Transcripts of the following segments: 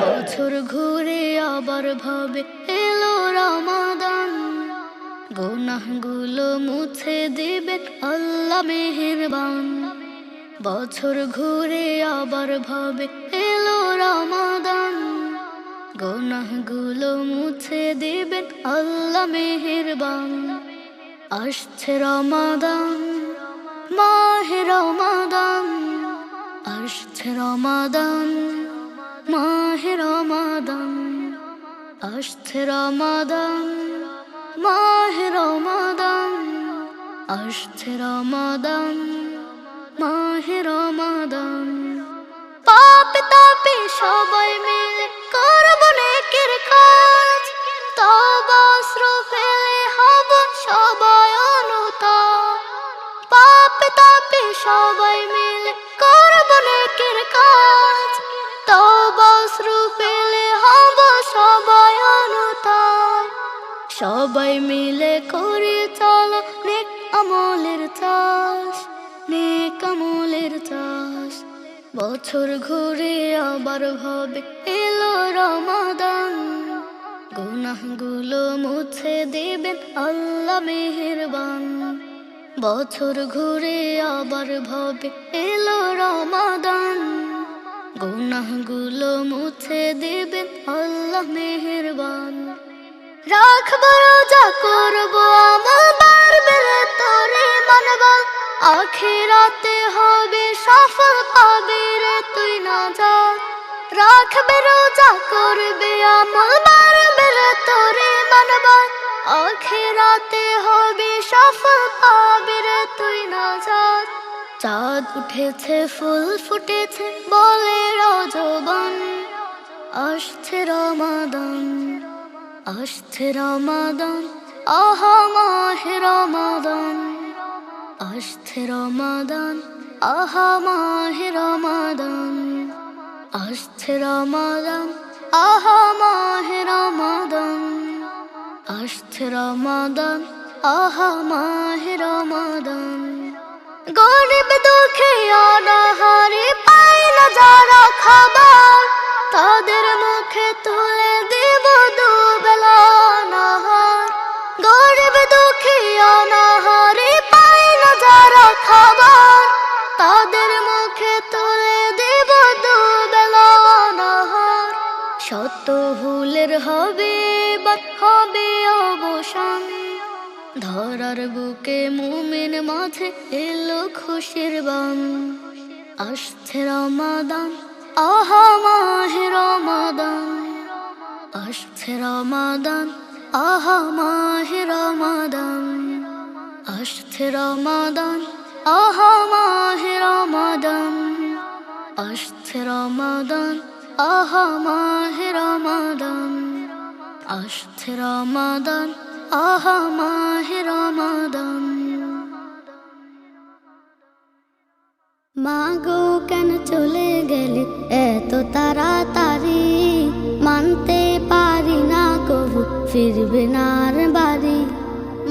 বছর ঘুরে আবার ভাবে এলো রমাদান। গুনাহগুলো মুছে দিবেন আল্লাহ মেহেরবান। বছর ঘুরে আবার ভাবে এলো রমাদান। গুনাহগুলো মুছে দিবেন আল্লাহ মেহেরবান। আসছে রমাদান, মাহে রমাদান। রমাদান, মাহে রমাদান, আসছে রমাদান, মাহে রমাদান, আসছে রমাদান, মাহে রমাদান। পাপে তাপে সবাই মিলে করব নেকের কাজ, তবা ফেলে হব সবাই অনুতা পাপ তাপে সবাই মিলে নেকের কাজ তবা অস্ত্র ফেলে হব সবাই অনুতাপ। সবাই মিলে করে চলো, নেক আমলের চাষ, নেক আমলের চাষ। বছর ঘুরে আবার ভাবে এলো রমাদান। গুনাহগুলো মুছে দেবেন আল্লাহ মেহেরবান। বছর ঘুরে আবার ভাবে এলো রমাদান। গুনাহগুলো মুছে দেবেন আল্লাহ মেহেরবান। রাখব রোজা, করব আমল বাড়বে তোরে মানবা। আখিরাতে হবে সফল পাবে রে তুই না যা রাখবে রোজা, করবে আমল বাড়বে রে তোরে মানবা। আখিরাতে হবে সফল তুই না যা চাঁদ উঠেছে, ফুল ফুটেছে, বলে রজবান। আসছে রমাদান আসছে রমাদান, আহা রমাদান। আসছে রমাদান, আহা মাহে রমাদান। আসছে রমাদান, আহা মাহে রমাদান। আসছে রমাদান আহা মাহে রমাদান। গরিব দুঃখে অনাহারে পায় না যারা খাবার। তাদের মুখে তুলে ধরার বুকে মুমিন মাঝে? এলো খুশির বান। আসছে রমাদান। আহা মাহে রমাদান। আসছে রমাদান। আহা মাহে রমাদান। আসছে রমাদান। আহা মাহে রমাদান। আসছে রমাদান। আহা মাহে রমাদান। আসছে রমাদান। আহা মাহে রমাদান। মাগো কেন চলে গেলে এত তাড়াতাড়ি? মানতে পারি না কবু, ফিরবে না আর বাড়ি।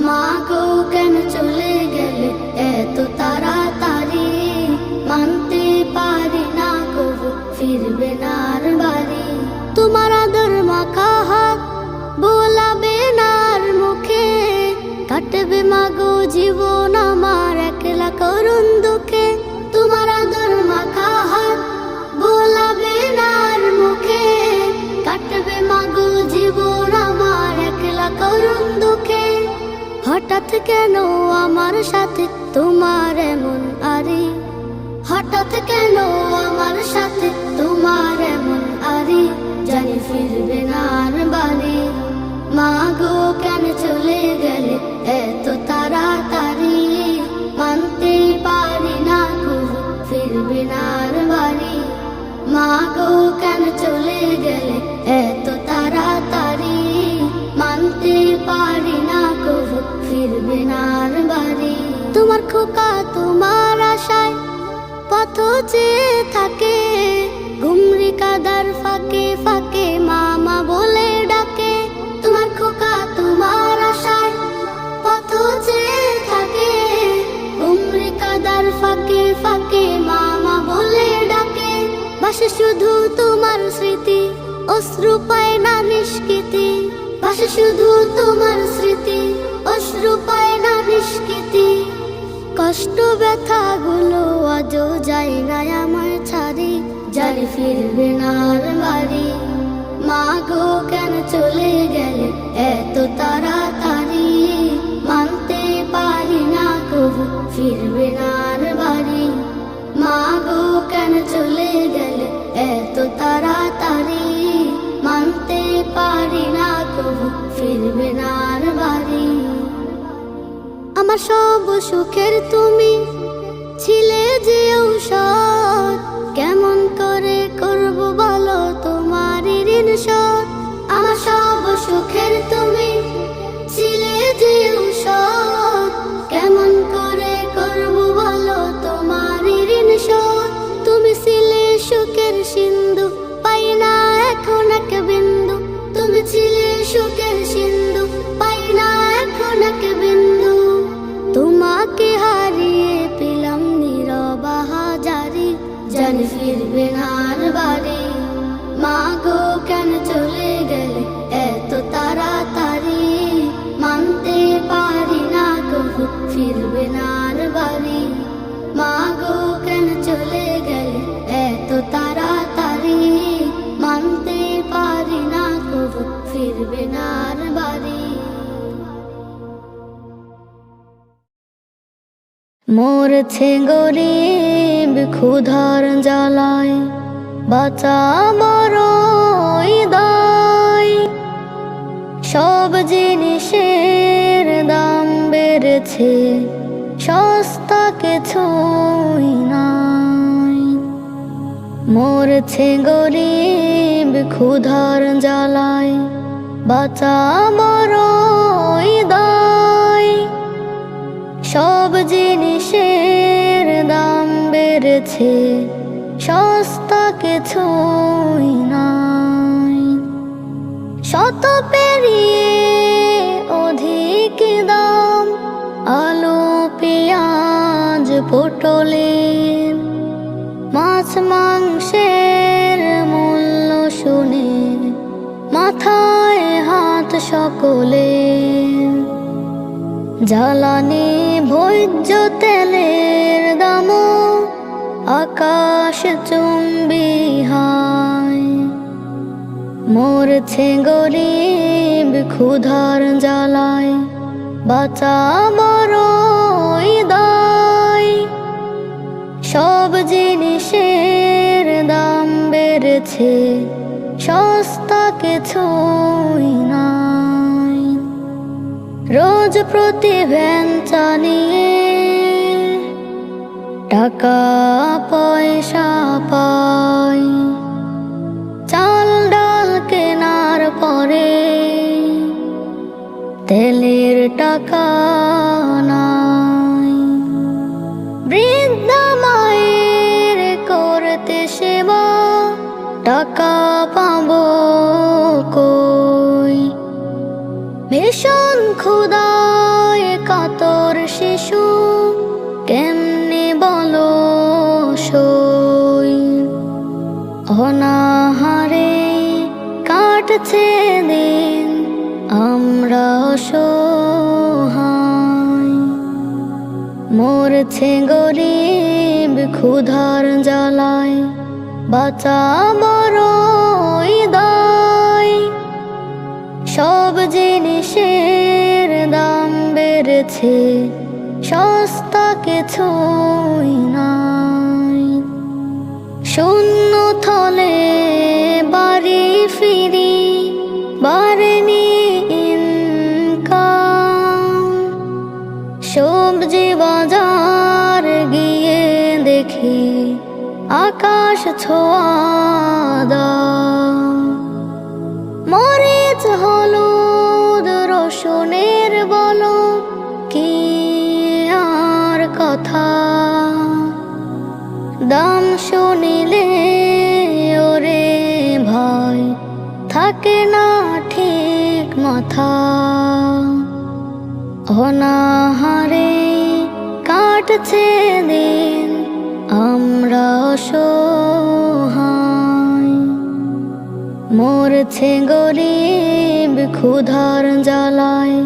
মাগো কেন চলে গেলে এত তাড়াতাড়ি? মানতে পারি না কবু, ফিরবে না আর বাড়ি। তোমার আদর মাখা হাত, বোলাবে নার কাটবে মাগো জীবন আমার একলা করুন দুঃখে। তোমার আদর মাখা হাত বোলাবে নার মুখে। কাটবে মাগো জীবন আমার একলা করুন দুঃখে। হঠাৎ কেন আমার সাথে তোমার এমন আরে? হঠাৎ কেন আমার সাথে তোমার এমন আরে? জানি ফিরবে না আর বাড়ি মা গো কেন চলে গেলে এত মানতে পারি না মা চলে গেলে? এত তাড়াতাড়ি মানতে পারি না বাড়ি। তোমার খোকা, তোমার আশায় পথ চেয়ে থাকে, ঘুমরি ফাঁকে ফাঁকে মামা ভাসে শুধু তোমার স্মৃতি, অশ্রু পায় না নিষ্কৃতি। ভাসে শুধু তোমার স্মৃতি, অশ্রু পায় না নিষ্কৃতি। কষ্ট ব্যথা গুলো আজও যায় না আমার ছাড়ি জারি ফিরবে না আর বাড়ি। মা গো, কেন চলে গেলে এত তাড়াতাড়ি? মানতে পারি না কবু, ফিরবে না আর কেন চলে গেলে এত তাড়াতাড়ি মানতে পারি না তবু ফিরবে না আর বাড়ি। আমার সব সুখের তুমি ছিলে যে মরছে গরিব ক্ষুধার জ্বালায় বাঁচা বড়ই দায়। সব জিনিসের দাম বেড়েছে, সস্তা কিছুই নাই। মরছে গরিব ক্ষুধার জ্বালায় বাঁচা বড়ই দায়। সব জিনিসের দাম বেড়েছে, সস্তা কিছুই নাই। শত পেরিয়ে অধিক দাম, আলু, পেঁয়াজ পটলের মাছ, মাংসের মূল্য শুনে মাথায় হাত সকলের জ্বালানি ভোজ্য তেলের দাম, আকাশ চুম্বি হায়। মরছে গরিব ক্ষুধার জ্বালায় বাঁচা বড়ই দায়। সব জিনিসের দাম বেড়েছে, সস্তা কিছুই নাই। রোজ প্রতি ভ্যান চালিয়ে টাকা পয়সা পাই। চাল ডাল কেনার পরে তেলের টাকা মরছে গরিব ক্ষুধার জ্বালায় বাঁচা বড়ই দায়। সব জিনিসের দাম বেড়েছে, সস্তা কিছুই নাই। শূন্য থলে বাড়ি ফিরি আকাশ ছোঁয়া মরিচ, হলুদ, রসুনের বলো, কি আর কথা? দাম শুনিলে ওরে ভাই থাকে না ঠিক মাথা। অনাহারে মরছে গরিব ক্ষুধার জ্বালায়,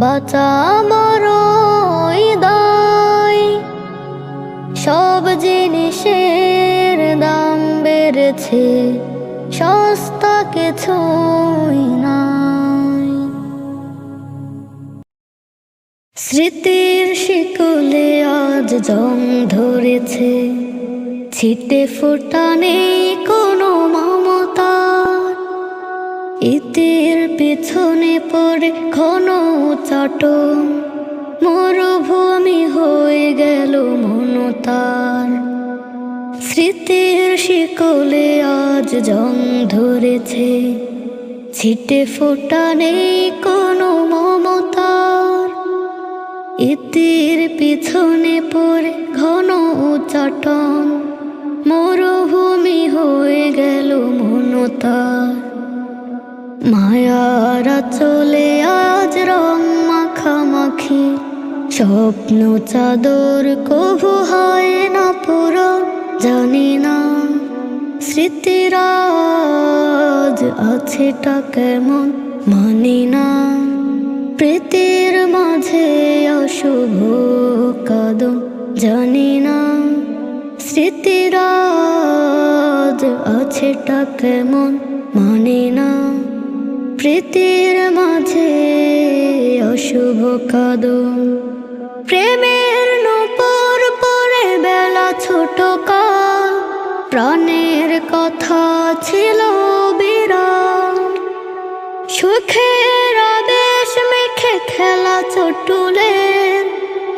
বাঁচা আমার দায়। সব জিনিসের দাম বেড়েছে, সস্তা কিছুই নাই। স্মৃতির শিকলে আজ জং ধরেছে, ছিটে ফোটা ইতির পিছনে পড়ে ঘন চাটন মরুভূমি হয়ে গেল মনতার। স্মৃতির শিকলে আজ জং ধরেছে। ছিটে ফোটা নেই কোনো মমতার। ইতির পিছনে পড়ে ঘন চাটন মরুভূমি হয়ে গেল মনতার। মায়ারা চলে আজ রং মাখামাখি। স্বপ্ন চাদর কভু হয় না পুরো, জানি না স্মৃতিরাজ আছেটা কেমন, মানি না। প্রীতির মাঝে অশুভ কদম জানি না স্মৃতিরাজ আছেটা কেমন, মানি না। প্রীতির মাঝে অশুভ কদম। প্রেমের নূপুর পরে বেলা ছোট কাল। প্রাণের কথা ছিল বিরাট। সুখের আবেশ মেখে খেলা চটুলের।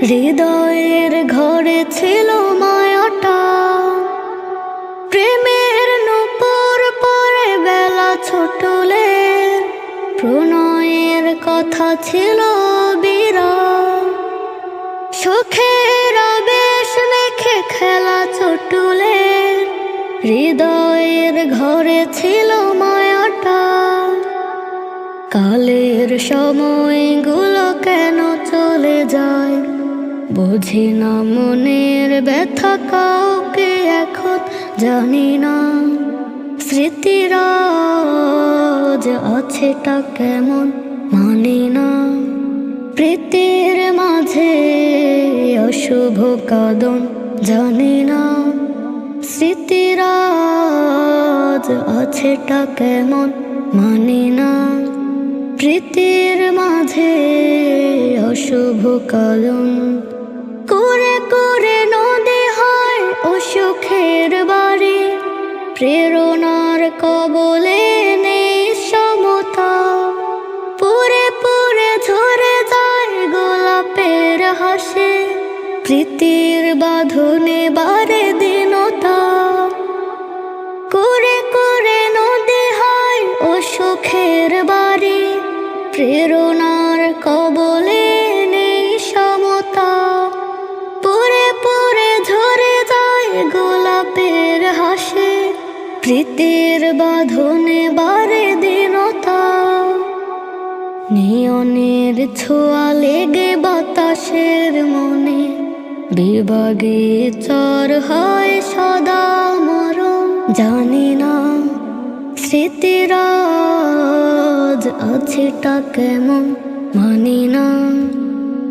হৃদয়ের ঘরে ছিল মায়াটা। প্রেমের নূপুর পরে বেলা ছোটলের প্রণয়ের কথা ছিল বিরাট। সুখের বেশ মেখে খেলা চটুলের। হৃদয়ের ঘরে ছিল মায়াটা। কালের সময়গুলো কেন চলে যায়? বুঝি না মনের ব্যথা কাউকে এখন জানি না। স্মৃতিরাজ আছেটা কেমন? মানি না। প্রীতির মাঝে অশুভ কদম জানি না স্মৃতিরাজ আছেটা কেমন? মানি না। প্রীতির মাঝে অশুভ কদম করে করে নদী হয় অসুখের বাড়ি, প্রেরণার কবলে প্রীতির বাঁধনে বারে দিনতা। করে করে নদী হয় অসুখের বাড়ি। প্রেরণার কবলে নেই সমতা। পরে পরে ঝরে যায় গোলাপের হাসে। প্রীতির বাঁধনে বারে দিনতা। নিয়নের ছোঁয়া লেগে বাতাসের মনে বিভাগে চর হয় সদা মরম জানি না স্মৃতিরাজ আছেটা কেমন, মানি না।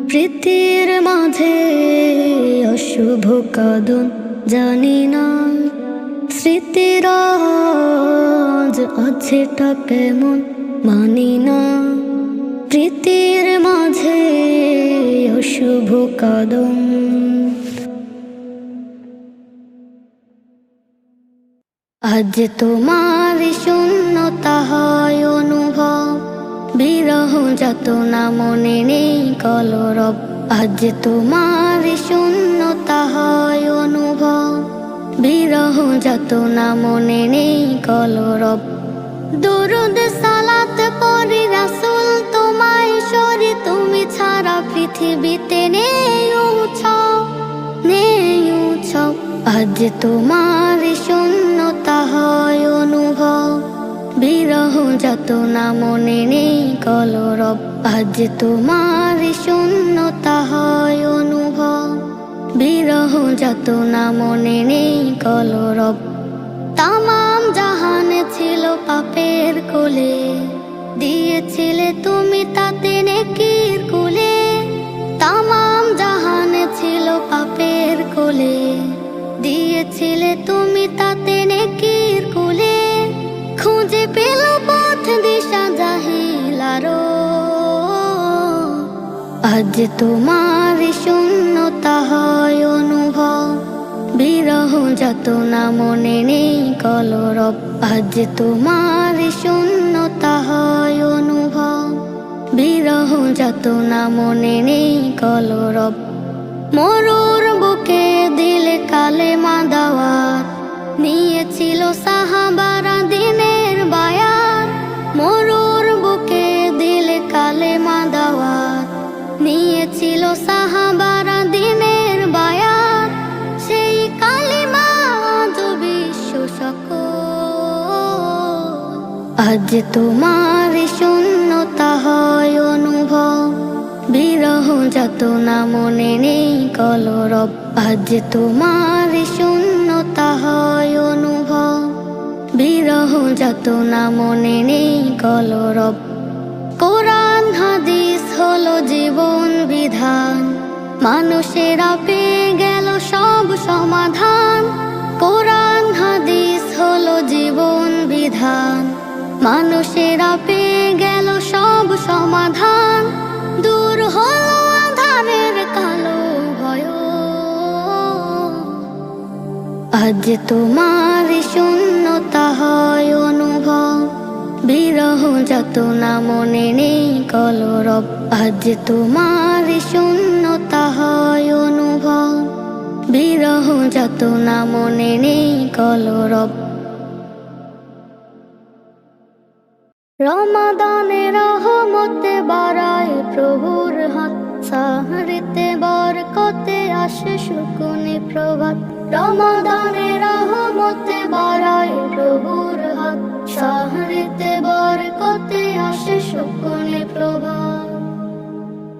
প্রীতির মাঝে অশুভ কদম জানি না স্মৃতিরাজ আছেটা কেমন, মানি না। প্রীতির মাঝে অশুভ কদম আজ তোমার শূন্যতা হয় অনুভব। বিরহ যত না মনে নেই কলরব। আজ তোমার শূন্যতা হয় অনুভব। বিরহ যত না মনে নেই কলরব। দরুদ সালাত পরি রাসুল তোমায় সরি, তুমি ছাড়া পৃথিবীতে নেই উৎসব নেই উৎসব। আজ তোমার শূন্যতা হয় অনুভব। বিরহ যত না মনে নেই, কলরব আজ তোমার শূন্যতা হয় অনুভব। বিরহ যত না মনে নেই, কলরব তামাম জাহানে ছিল পাপের কোলে। দিয়েছিলে তুমি তাতে নেকির কুলে। তামাম জাহান ছিল পাপের কোলে। দিয়েছিলে তুমি তাতে নেকির আজ তোমার শূন্যতা হয় অনুভব। বিরহ যত না মনে নেই কলরব। আজ তোমার শূন্যতা হয় অনুভব। বিরহ যত না মনে নেই কলরব। মরুর বুকে দিলে কালে মাদাওয়ার নিয়েছিল সাহাবারা দিনের বায়ার মরুর বুকে দিলে কালে মাদাওয়ার নিয়েছিল দিনের সেই কালিমা আজ তোমার শূন্যতা হয় অনুভব, বিরহ যত না মনে নেই কলরব। আজ তোমার শূন্যতা হয় অনুভব, বিরহ যত না মনে নেই কলরব। হলো জীবন বিধান। মানুষেরা পেয়ে গেল সব সমাধান। কোরআন, হাদিস হলো জীবন বিধান। মানুষেরা পেয়ে গেল সব সমাধান। দূর হলো আধারের কালো ভয়। আজ তোমার শূন্যতা হয় অনুভব। বিরহ যত না মনে নেই কলরব। আজ তোমার শূন্যতা হয় অনুভব। বিরহ যত না মনে নেই কলরব। রমাদানে রহমতে বাড়ায় প্রভুর হাত। সাহরিতে বরকতে আসে শুকুনে প্রভাত। রমাদানে রহমতে বাড়ায় প্রভুর হাত। সাহরিতে বরকতে আসে শুকুনে প্রভাত।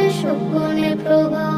আসে প্রভাত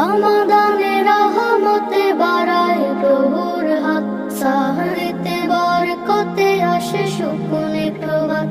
রমাদানে রহমতে বাড়ায় প্রভুর হাত। সাহরিতে বরকতে আসে সুকুনে প্রভাত।